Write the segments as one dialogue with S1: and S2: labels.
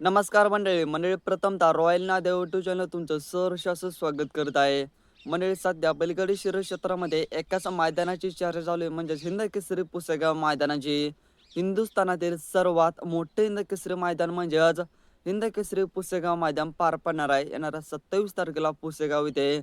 S1: नमस्कार मंडळी. मंडळी प्रथमतः रॉयल नादेव यूट्यूब चॅनल तुमचं सहर्ष असं स्वागत करत आहे. मंडळी सध्या बलगडी शिरो क्षेत्रामध्ये एकाच मैदानाची चर्चा चालू आहे. म्हणजेच हिंद केसरी पुसेगाव मैदानाची. हिंदुस्थानातील सर्वात मोठे हिंद केसरी मैदान म्हणजेच हिंद केसरी पुसेगाव मैदान पार पडणार आहे. येणाऱ्या सत्तावीस तारखेला पुसेगाव इथे.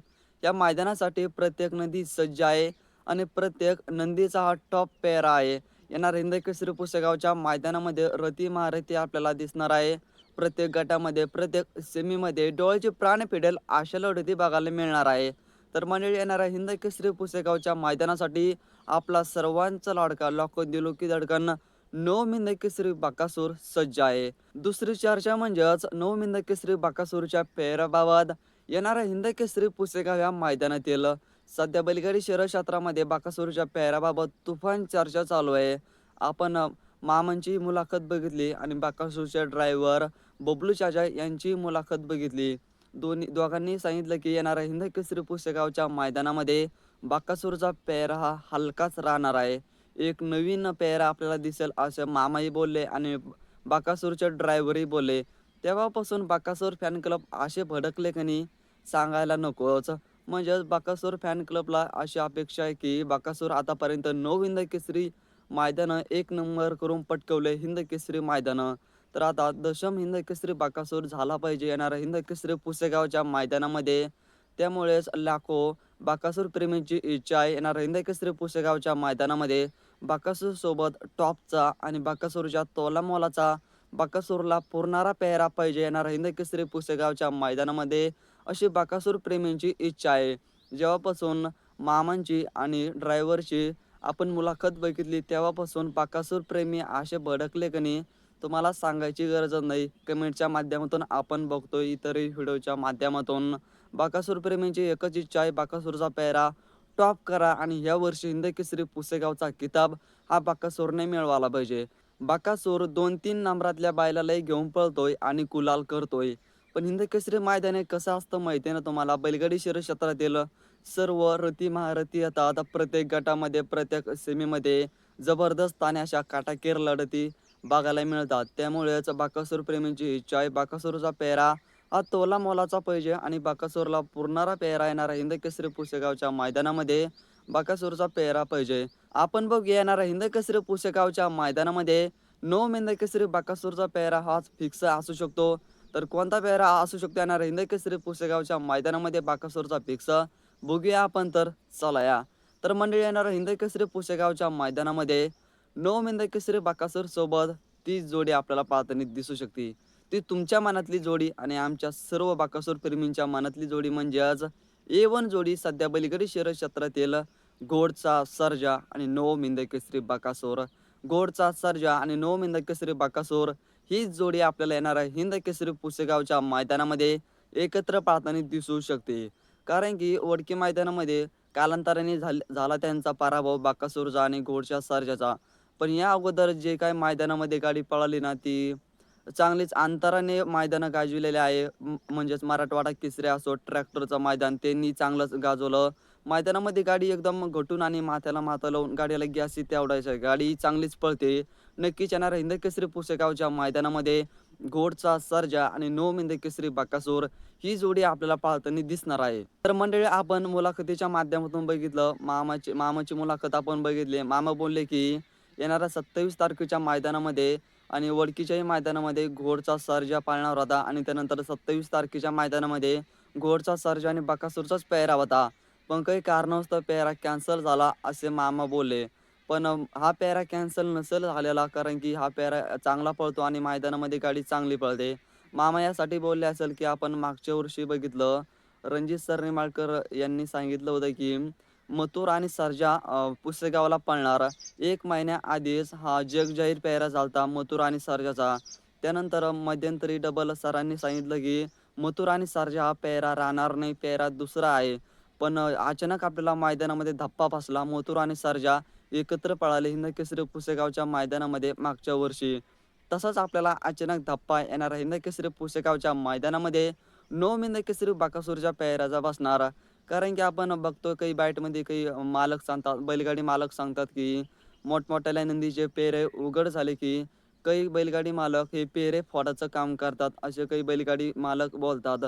S1: या मैदानासाठी प्रत्येक नदी सज्ज आहे आणि प्रत्येक नंदीचा हा टॉप पेअर आहे. येणार हिंद केसरी पुसेगावच्या मैदानामध्ये रती महारथी आपल्याला दिसणार आहे. प्रत्येक गटामध्ये प्रत्येक सेमीमध्ये डोळ्याची प्राण फिडेल अशा लढती बघायला मिळणार आहे. तर मंडळी येणाऱ्या हिंद केसरी पुसेगावच्या मैदानासाठी आपला सर्वांचा लाडका लॉको दिलो की धडकन नऊ मिंद केसरी बाकासूर सज्ज आहे. दुसरी चर्चा म्हणजेच नऊ मिंद केसरी बाकासूरच्या पेहराबाबत येणाऱ्या हिंद केसरी पुसेगाव या मैदानातील सध्या बैलगाडी शहर क्षेत्रामध्ये बाकासूरच्या पेहराबाबत तुफान चर्चा चालू आहे. आपण मामांची मुलाखत बघितली आणि बाकासूरचे ड्रायव्हर बबलू चाचा यांची मुलाखत बघितली. दोन्ही दोघांनी सांगितलं की येणाऱ्या हिंद केसरी पुस्तकावच्या मैदानामध्ये बाकासूरचा पेहरा हा हलकाच राहणार आहे. एक नवीन पेहरा आपल्याला दिसेल असं मामाही बोलले आणि बाकासूरचे ड्रायव्हरही बोलले. तेव्हापासून बाकासूर फॅन क्लब असे भडकले की सांगायला नकोच. म्हणजेच बाकासूर फॅन क्लबला अशी अपेक्षा आहे की बाकासूर आतापर्यंत नऊ हिंद केसरी मैदानं एक नंबर करून पटकवले. हिंद केसरी मैदानं तर आता दशम हिंद केसरी बाकासूर झाला पाहिजे. येणारा हिंद केसरी पुसेगावच्या मैदानामध्ये. त्यामुळेच लाखो बाकासूर प्रेमींची इच्छा आहे. येणारा हिंद केसरी पुसेगावच्या मैदानामध्ये बाकासूर सोबत टॉपचा आणि बाकासूरच्या तोलामोलाचा बाकासूरला पुरणारा पेहरा पाहिजे. येणारा हिंद केसरी पुसेगावच्या मैदानामध्ये अशी बाकासूर प्रेमींची इच्छा आहे. जेव्हापासून मामांची आणि ड्रायव्हरची आपण मुलाखत बघितली तेव्हापासून बाकासूर प्रेमी असे भडकले कनी नाही तुम्हाला सांगायची गरज नाही. कमेंटच्या माध्यमातून आपण बघतो इतरही व्हिडिओच्या माध्यमातून. बाकासूर प्रेमींची एकच इच्छा आहे बाकासूरचा पेहरा टॉप करा आणि या वर्षी हिंद केसरी पुसेगावचा किताब हा बाकासूरने मिळवायला पाहिजे. बाकासूर दोन तीन नंबरातल्या बायलालाही घेऊन पळतोय आणि कुलाल करतोय. पण हिंद केसरी कसं असतं माहिती आहे ना तुम्हाला? बैलगाडी शरीर क्षेत्रातील सर्व रती महारथी येतात. प्रत्येक गटामध्ये प्रत्येक सेमीमध्ये. जबरदस्त आणि अशा काटाकेर लढती बघायला मिळतात. त्यामुळेच बाकासूर प्रेमींची इच्छा आहे. बाकासूरचा पेहरा हा तोला मोलाचा पाहिजे आणि बाकासूरला पुरणारा पेहरा येणारा हिंद केसरी पुसेगावच्या मैदानामध्ये बाकासूरचा पेहरा पाहिजे. आपण बघ येणारा हिंद केसरी पुसेगावच्या मैदानामध्ये नो मेंद केसरी बाकासूरचा पेहरा हाच फिक्स असू शकतो. तर कोणता पेहरा असू शकतो येणारा हिंद केसरी पुसेगावच्या मैदानामध्ये बाकासूरचा फिक्स? बघूया आपण तर. चला या. तर मंडळी येणारा हिंद केसरी पुसेगावच्या मैदानामध्ये नो हिंद केसरी बाकासूर सोबत ती जोडी आपल्याला पाहताना दिसू शकते. ती तुमच्या मनातली जोडी आणि आमच्या सर्व बाकासूर प्रेमींच्या मनातली जोडी म्हणजेच ए वन जोडी सध्या बलिगडी शहर क्षेत्रातील गोडचा सर्जा आणि नो मिंद केसरी बाकासूर गोडचा सर्जा आणि नो मिंद केसरी बाकासूर ही जोडी आपल्याला येणार आहे. हिंद केसरी पुसेगावच्या मैदानामध्ये एकत्र पाहताना दिसू शकते. कारण की ओडकी मैदानामध्ये कालांतराने झाल झाला त्यांचा पराभव बाकासूरचा आणि घोडच्या सर्जाचा. पण या अगोदर जे काय मैदानामध्ये गाडी पळाली ना ती चांगलीच अंतराने मैदानं गाजविलेले आहे. म्हणजेच मराठवाडा केसरी असो ट्रॅक्टरचं मैदान त्यांनी चांगलंच गाजवलं. मैदानामध्ये गाडी एकदम घटून आणि माथ्याला माथा लावून गाडीला गॅस तेवढायचं आहे. गाडी चांगलीच पळते. नक्कीच येणार हिंद केसरी पुसेगावच्या मैदानामध्ये. घोडचा सर्जा आणि नो मिंद केसरी बाकासूर ही जोडी आपल्याला पाहताना दिसणार आहे. तर मंडळी आपण मुलाखतीच्या माध्यमातून बघितलं. मामाची मामाची मुलाखत आपण बघितली. मामा बोलले की येणाऱ्या सत्तावीस तारखेच्या मैदानामध्ये आणि वडकीच्याही मैदानामध्ये घोडचा सर्जा पाळणार होता आणि त्यानंतर सत्तावीस तारखेच्या मैदानामध्ये घोडचा सर्जा आणि बकासूरचाच पेहरा होता. पण काही कारणास्तव पेहरा कॅन्सल झाला असे मामा बोलले. पण हा पेहरा कॅन्सल नसेल झालेला कारण की हा पेहरा चांगला पळतो आणि मैदानामध्ये गाडी चांगली पळते. मामा यासाठी बोलले असेल की आपण मागच्या वर्षी बघितलं. रणजित सरनेमाळकर यांनी सांगितलं होतं की मथुर आणि सर्जा पुसेगावला पळणार. एक महिन्या आधीच हा जगजाहीर पेहरा झालता मथुर आणि सर्जाचा. त्यानंतर मध्यंतरी डबल सरांनी सांगितलं की मथुर आणि सर्जा हा पेहरा राहणार नाही पेहरा दुसरा आहे. पण अचानक आपल्याला मैदानामध्ये धप्पा बसला. मथुर आणि सर्जा एकत्र पळाले हिंद केसरी पुसेगावच्या मैदानामध्ये मागच्या वर्षी. तसंच आपल्याला अचानक धप्पा येणार. हिंद केसरी पुसेगावच्या मैदानामध्ये नो हिंद केसरी बाकासूरच्या पेहराचा बसणार. कारण की आपण बघतो काही बाईटमध्ये काही मालक सांगतात बैलगाडी मालक सांगतात की मोठमोठ्या नंदीचे पेरे उघड झाले की काही बैलगाडी मालक हे पेरे फोडाचं काम करतात असे काही बैलगाडी मालक बोलतात.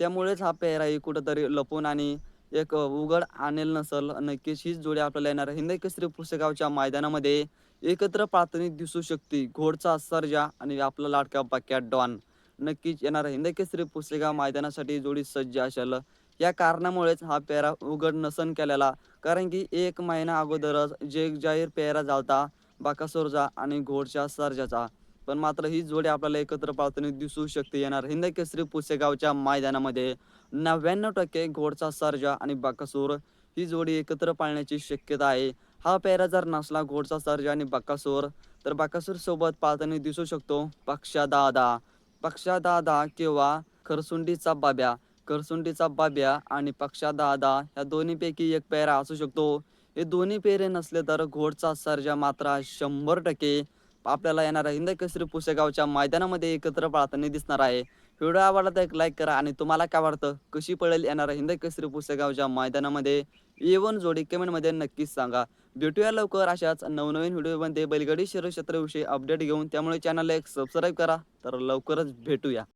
S1: त्यामुळेच हा पेहराही कुठंतरी लपून आणि एक उघड आणेल नसल नक्कीच हीच जोडी आपल्याला येणार. हिंद केसरी पुस्तकावच्या मैदानामध्ये एकत्र प्राथमिक दिसू शकते. घोडचा सर्जा आणि आपला लाडका पक्या डॉन. नक्कीच येणार. हिंद केसरी पुस्तका मैदानासाठी जोडी सज्ज असेल. या कारणामुळेच हा पेहरा उघड नसन केलेला. कारण की एक महिना अगोदरच जे जाहीर पेहरा झालता बाकासोरचा आणि घोडच्या सर्जाचा. पण मात्र ही जोडी आपल्याला एकत्र पाळताना दिसू शकते येणार. हिंद केसरी पुसेगावच्या मैदानामध्ये नव्याण्णव टक्के घोडचा सर्जा आणि बाकासूर ही जोडी एकत्र पाळण्याची शक्यता आहे. हा पेहरा जर नसला घोडचा सर्जा आणि बाकासूर तर बाकासूर सोबत पाळताना दिसू शकतो पक्षा दादा पक्षा दादा किंवा खरसुंडीचा बाब्या. करसुंडीचा बाब्या आणि पक्षा दादा ह्या दोन्हीपैकी एक पेहरा असू शकतो. हे दोन्ही पेहरे नसले तर घोडचा सर्जा मात्र शंभर टक्के आपल्याला येणाऱ्या हिंद केसरी पुसेगावच्या मैदानामध्ये एकत्र पाळताना दिसणार आहे. व्हिडिओ आवडला तर एक लाईक करा आणि तुम्हाला काय वाटतं? कशी पडेल येणाऱ्या हिंद केसरी पुसेगावच्या मैदानामध्ये? येवन जोडी कमेंटमध्ये नक्कीच सांगा. भेटूया लवकर अशाच नवनवीन व्हिडिओमध्ये. बैलगाडी क्षेत्रविषयी अपडेट घेऊन त्यामुळे चॅनलला एक सबस्क्राईब करा. तर लवकरच भेटूया.